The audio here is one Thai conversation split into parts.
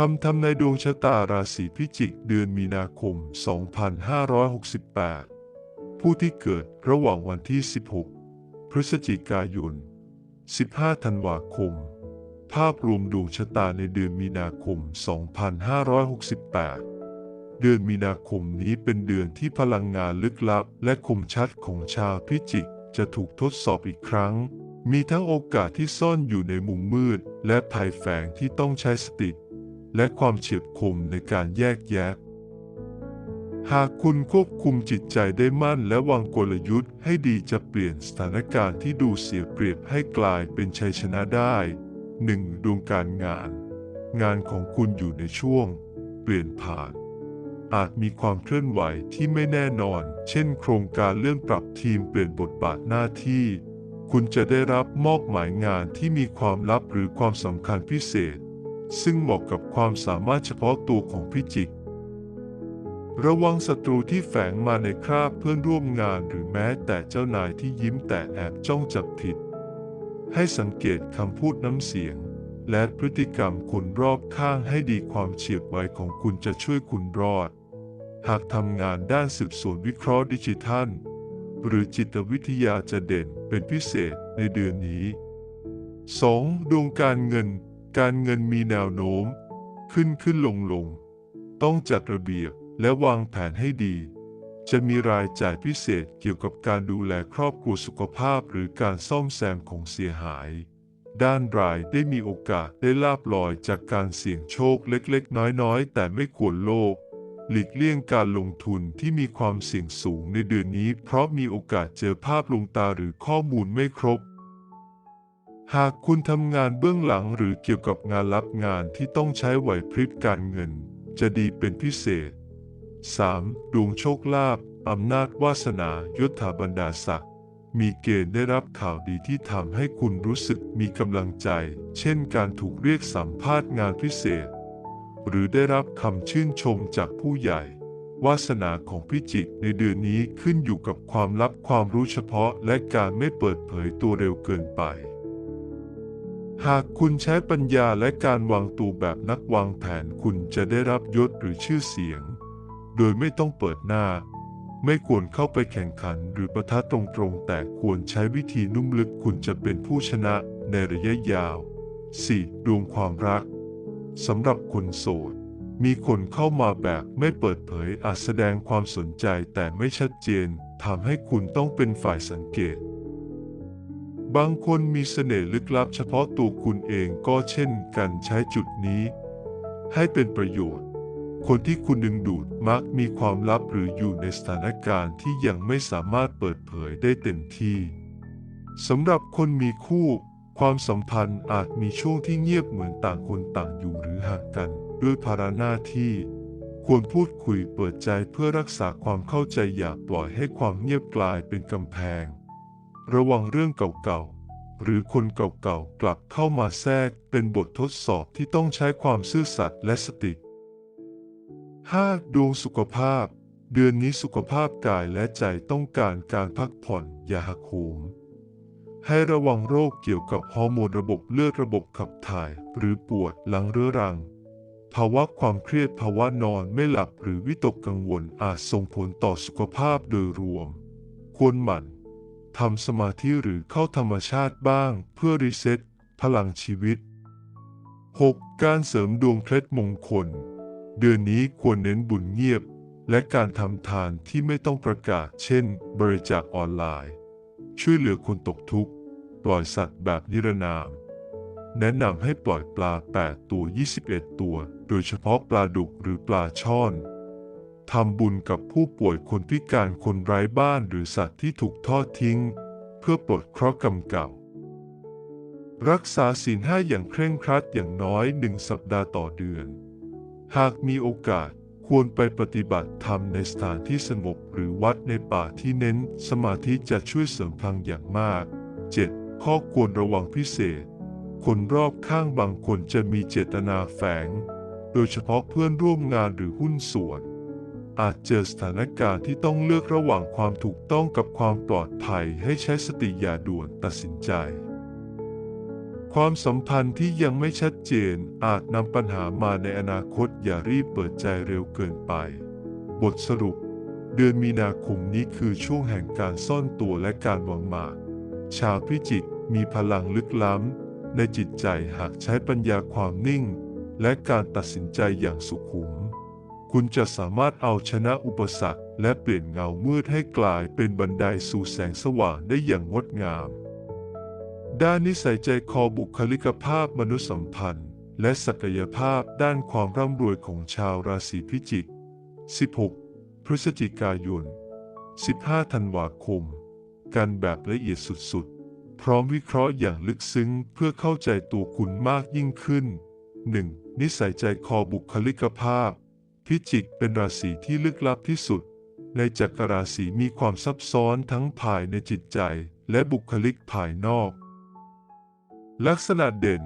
คำทำนายดวงชะตาราศีพิจิกเดือนมีนาคม 2568 ผู้ที่เกิดระหว่างวันที่ 16 พฤศจิกายน 15 ธันวาคม ภาพรวมดวงชะตาในเดือนมีนาคม 2568เดือนมีนาคมนี้เป็นเดือนที่พลังงานลึกลับและคมชัดของชาวพิจิกจะถูกทดสอบอีกครั้ง มีทั้งโอกาสที่ซ่อนอยู่ในมุมมืด และภัยแฝงที่ต้องใช้สติ และความเฉียบคมในการแยกแยะ หากคุณควบคุมจิตใจได้มั่นและวางกลยุทธ์ให้ดีจะเปลี่ยนสถานการณ์ที่ดูเสียเปรียบให้กลายเป็นชัยชนะได้ 1. ดวงการงาน งานของคุณอยู่ในช่วง เปลี่ยนผ่าน อาจมีความเคลื่อนไหวที่ไม่แน่นอน เช่น โครงการเลื่อนปรับทีมเปลี่ยนบทบาทหน้าที่ คุณจะได้รับมอบหมายงานที่มีความลับหรือความสำคัญพิเศษ ซึ่งเหมาะกับความสามารถเฉพาะตัวของพิจิก ระวังศัตรูที่แฝงมาในคราบเพื่อนร่วมงานหรือแม้แต่เจ้านายที่ยิ้มแต่แอบจ้องจับผิด ให้สังเกตคำพูดน้ำเสียง และพฤติกรรมคนรอบข้างให้ดีความเฉียบไวของคุณจะช่วยคุณรอด หากทำงานด้านสืบสวนวิเคราะห์ดิจิทัล หรือจิตวิทยาจะเด่นเป็นพิเศษในเดือนนี้ 2. ดวงการเงิน การเงินมีแนวโน้ม ขึ้นขึ้นลงลง ต้องจัดระเบียบและวางแผนให้ดี จะมีรายจ่ายพิเศษเกี่ยวกับการดูแลครอบครัวสุขภาพหรือการซ่อมแซมของเสียหาย ด้านรายได้มีโอกาสได้ลาบลอยจากการเสี่ยงโชคเล็กๆ น้อยๆ แต่ไม่ควรโลภหลีกเลี่ยงการลงทุนที่มีความเสี่ยงสูงในเดือนนี้ เพราะมีโอกาสเจอภาพลวงตาหรือข้อมูลไม่ครบ หากคุณทำงานเบื้องหลังหรือเกี่ยวกับงานรับงานที่ต้องใช้ไหวพริบการเงิน จะดีเป็นพิเศษ 3. ดวงโชคลาภอำนาจวาสนายศถาบรรดาศักดิ์มีเกณฑ์ได้รับข่าวดีที่ทำให้คุณรู้สึกมีกำลังใจ เช่นการถูกเรียกสัมภาษณ์งานพิเศษ หรือได้รับคำชื่นชมจากผู้ใหญ่ วาสนาของพิจิกในเดือนนี้ขึ้นอยู่กับความลับความรู้เฉพาะและการไม่เปิดเผยตัวเร็วเกินไป หากคุณใช้ปัญญาและการวางตัวแบบนักวางแผนคุณจะได้รับยศหรือชื่อเสียง โดยไม่ต้องเปิดหน้า ไม่ควรเข้าไปแข่งขันหรือประทะตรงๆ แต่ควรใช้วิธีนุ่มลึกคุณจะเป็นผู้ชนะในระยะยาว 4. ดวงความรักสำหรับคนโสด มีคนเข้ามาแบบไม่เปิดเผยอาจแสดงความสนใจแต่ไม่ชัดเจนทำให้คุณต้องเป็นฝ่ายสังเกต บางคนมีเสน่ห์ลึกลับเฉพาะตัวคุณเองก็เช่นกันใช้จุดนี้ ให้เป็นประโยชน์ คนที่คุณดึงดูดมักมีความลับหรืออยู่ในสถานการณ์ที่ยังไม่สามารถเปิดเผยได้เต็มที่สำหรับคนมีคู่ ความสัมพันธ์อาจมีช่วงที่เงียบเหมือนต่างคนต่างอยู่หรือห่างกัน ด้วยภาระหน้าที่ ควรพูดคุยเปิดใจเพื่อรักษาความเข้าใจอย่าปล่อยให้ความเงียบกลายเป็นกำแพง ระวังเรื่องเก่าๆ หรือคนเก่าๆ กลับเข้ามาแทรกเป็นบททดสอบที่ต้องใช้ความซื่อสัตย์และสติ 5. ดวงสุขภาพ เดือนนี้สุขภาพกายและใจต้องการการพักผ่อนอย่าหักโหมให้ระวังโรคเกี่ยวกับฮอร์โมนระบบเลือดระบบขับถ่ายหรือปวดหลังเรื้อรัง ภาวะความเครียดภาวะนอนไม่หลับหรือวิตกกังวลอาจส่งผลต่อสุขภาพโดยรวม ควรหมั่น ทำสมาธิหรือเข้าธรรมชาติบ้างเพื่อรีเซ็ตพลังชีวิต 6. การเสริมดวงเคล็ดมงคล เดือนนี้ควรเน้นบุญเงียบ และการทำทานที่ไม่ต้องประกาศ เช่น บริจาคออนไลน์ ช่วยเหลือคนตกทุกข์ ปล่อยสัตว์แบบนิรนาม แนะนำให้ปล่อยปลา 8 ตัว 21 ตัว โดยเฉพาะปลาดุกหรือปลาช่อน ทำบุญกับผู้ป่วยคนพิการคนไร้บ้านหรือสัตว์ที่ถูกทอดทิ้ง เพื่อปลดเคราะห์กรรมเก่า รักษาศีลห้าอย่างเคร่งครัดอย่างน้อยหนึ่งสัปดาห์ต่อเดือน หากมีโอกาสควรไปปฏิบัติธรรมในสถานที่สงบหรือวัดในป่าที่เน้นสมาธิจะช่วยเสริมพลังอย่างมาก 7. ข้อควรระวังพิเศษ คนรอบข้างบางคนจะมีเจตนาแฝง โดยเฉพาะเพื่อนร่วมงานหรือหุ้นส่วน อาจเจอสถานการณ์ที่ต้องเลือกระหว่างความถูกต้องกับความปลอดภัยให้ใช้สติอย่าด่วนตัดสินใจ ความสัมพันธ์ที่ยังไม่ชัดเจนอาจนำปัญหามาในอนาคตอย่ารีบเปิดใจเร็วเกินไป บทสรุป เดือนมีนาคมนี้คือช่วงแห่งการซ่อนตัวและการวางหมาก ชาวพิจิกมีพลังลึกล้ำ ในจิตใจหากใช้ปัญญาความนิ่ง และการตัดสินใจอย่างสุขุม คุณจะสามารถเอาชนะอุปสรรค และเปลี่ยนเงามืดให้กลายเป็นบันไดสู่แสงสว่างได้อย่างงดงาม ด้านนิสัยใจคอบุคลิกภาพมนุษยสัมพันธ์ และศักยภาพด้านความร่ำรวยของชาวราศีพิจิก 16 พฤศจิกายน 15 ธันวาคม กันแบบละเอียดสุดๆ พร้อมวิเคราะห์อย่างลึกซึ้งเพื่อเข้าใจตัวคุณมากยิ่งขึ้น 1. นิสัยใจคอบุคลิกภาพ พิจิกเป็นราศีที่ลึกลับที่สุด ในจักรราศีมีความซับซ้อนทั้งภายในจิตใจและบุคลิกภายนอก ลักษณะเด่น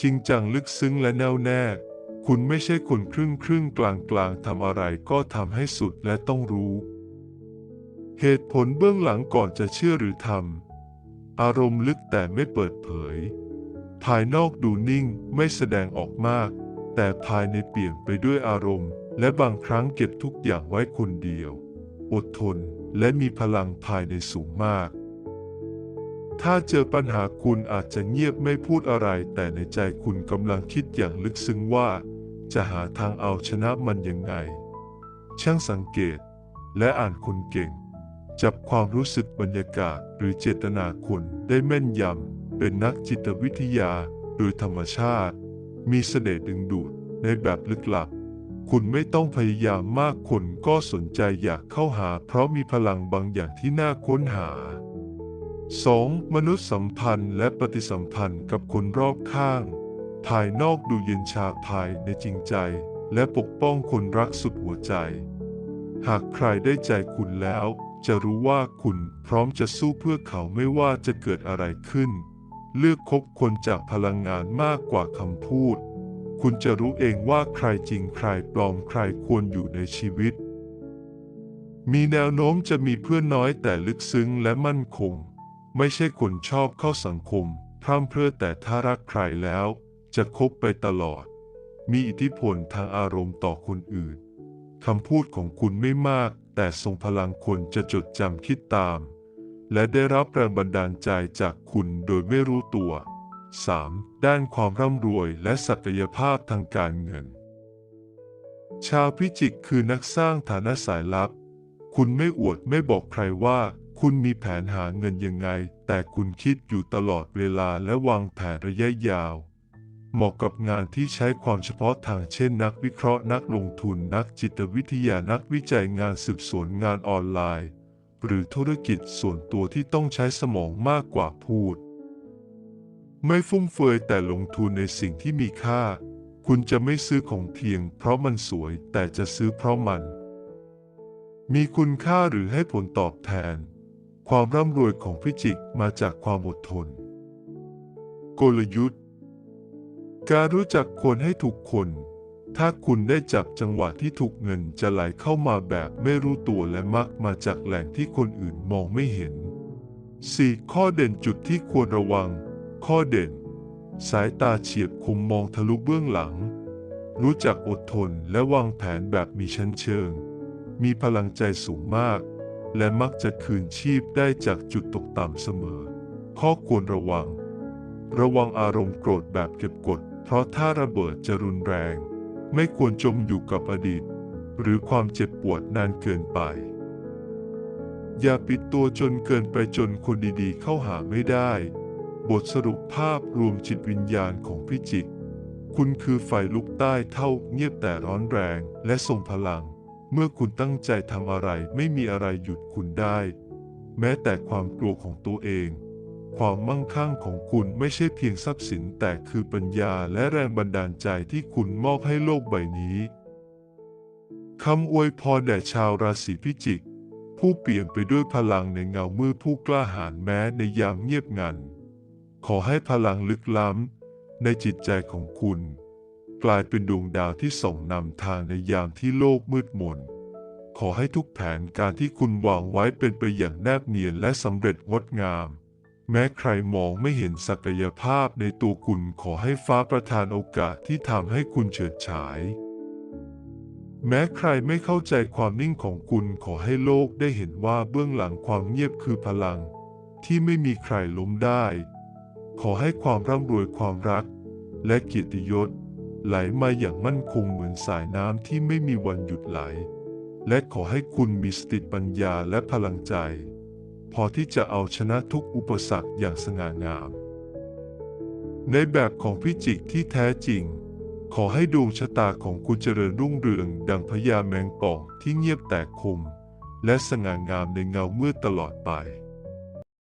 จริงจังลึกซึ้งและแน่วแน่คุณไม่ใช่คนครึ่งครึ่งกลางกลางทำอะไรก็ทำให้สุดและต้องรู้ เหตุผลเบื้องหลังก่อนจะเชื่อหรือทำอารมณ์ลึกแต่ไม่เปิดเผย ภายนอกดูนิ่งไม่แสดงออกมาก แต่ภายในเปลี่ยนไปด้วยอารมณ์ และบางครั้งเก็บทุกอย่างไว้คนเดียว อดทนและมีพลังภายในสูงมาก ถ้าเจอปัญหาคุณอาจจะเงียบไม่พูดอะไร แต่ในใจคุณกำลังคิดอย่างลึกซึ้งว่า จะหาทางเอาชนะมันยังไง ช่างสังเกตและอ่านคนเก่ง จับความรู้สึกบรรยากาศหรือเจตนาคนได้แม่นยำ เป็นนักจิตวิทยาโดยธรรมชาติ มีเสน่ห์ดึงดูดในแบบลึกลับ คุณไม่ต้องพยายามมากคนก็สนใจอยากเข้าหา เพราะมีพลังบางอย่างที่น่าค้นหา 2. มนุษยสัมพันธ์และปฏิสัมพันธ์กับคนรอบข้าง ภายนอกดูเย็นชาภายในจริงใจ และปกป้องคนรักสุดหัวใจ หากใครได้ใจคุณแล้ว จะรู้ว่าคุณพร้อมจะสู้เพื่อเขาไม่ว่าจะเกิดอะไรขึ้น เลือกคบคนจากพลังงานมากกว่าคำพูด คุณจะรู้เองว่าใครจริงใครปลอมใครควรอยู่ในชีวิต มีแนวโน้มจะมีเพื่อนน้อยแต่ลึกซึ้งและมั่นคง ไม่ใช่คนชอบเข้าสังคมพร่ำเพรื่อแต่ถ้ารักใครแล้ว จะคบไปตลอด มีอิทธิพลทางอารมณ์ต่อคนอื่นคำพูดของคุณไม่มาก แต่ทรงพลังคนจะจดจำคิดตาม และได้รับแรงบันดาลใจจากคุณโดยไม่รู้ตัว 3. ด้านความร่ำรวยและศักยภาพทางการเงิน ชาวพิจิกคือนักสร้างฐานะสายลับ คุณไม่อวดไม่บอกใครว่าคุณมีแผนหาเงินยังไง แต่คุณคิดอยู่ตลอดเวลาและวางแผนระยะยาว เหมาะกับงานที่ใช้ความเฉพาะทางเช่นนักวิเคราะห์นักลงทุนนักจิตวิทยานักวิจัยงานสืบสวนงานออนไลน์ หรือธุรกิจส่วนตัวที่ต้องใช้สมองมากกว่าพูด ไม่ฟุ่มเฟือยแต่ลงทุนในสิ่งที่มีค่า คุณจะไม่ซื้อของเพียง เพราะมันสวยแต่จะซื้อเพราะมัน มีคุณค่าหรือให้ผลตอบแทน ความร่ำรวยของพิจิกมาจากความอดทน กลยุทธ์ การรู้จักคนให้ถูกคน ถ้าคุณได้จับจังหวะที่ถูกเงินจะไหลเข้ามาแบบไม่รู้ตัวและมักมาจากแหล่งที่คนอื่นมองไม่เห็น 4. ข้อเด่นจุดที่ควรระวัง ข้อเด่น สายตาเฉียบคมมองทะลุเบื้องหลัง รู้จักอดทนและวางแผนแบบมีชั้นเชิง มีพลังใจสูงมาก และมักจะคืนชีพได้จากจุดตกต่ำเสมอ ข้อควรระวัง ระวังอารมณ์โกรธแบบเก็บกด เพราะถ้าระเบิดจะรุนแรง ไม่ควรจมอยู่กับอดีต หรือความเจ็บปวดนานเกินไปอย่าปิดตัวจนเกินไปจนคนดีๆเข้าหาไม่ได้ บทสรุปภาพรวมจิตวิญญาณของพิจิก คุณคือไฟลุกใต้เท่าเงียบแต่ร้อนแรงและทรงพลัง เมื่อคุณตั้งใจทำอะไรไม่มีอะไรหยุดคุณได้ แม้แต่ความกลัวของตัวเอง ความมั่งคั่งของคุณไม่ใช่เพียงทรัพย์สินแต่คือปัญญาและแรงบันดาลใจที่คุณมอบให้โลกใบนี้คำอวยพรแด่ชาวราศีพิจิก ผู้เปลี่ยนไปด้วยพลังในเงามืดผู้กล้าหาญแม้ในยามเงียบงัน ขอให้พลังลึกล้ำในจิตใจของคุณ กลายเป็นดวงดาวที่ส่องนำทางในยามที่โลกมืดมน ขอให้ทุกแผนการที่คุณวางไว้เป็นไปอย่างแนบเนียนและสำเร็จงดงาม แม้ใครมองไม่เห็นศักยภาพในตัวคุณขอให้ฟ้าประทานโอกาสที่ทำให้คุณเฉิดฉาย แม้ใครไม่เข้าใจความนิ่งของคุณขอให้โลกได้เห็นว่าเบื้องหลังความเงียบคือพลัง ที่ไม่มีใครล้มได้ ขอให้ความร่ำรวยความรัก และเกียรติยศ ไหลมาอย่างมั่นคงเหมือนสายน้ำที่ไม่มีวันหยุดไหล และขอให้คุณมีสติปัญญาและพลังใจ พอที่จะเอาชนะทุกอุปสรรคอย่างสง่างาม ในแบบของพิจิกที่แท้จริง ขอให้ดวงชะตาของคุณเจริญรุ่งเรือง ดังพญาแมงป่องที่เงียบแต่คม และสง่างามในเงามืดตลอดไป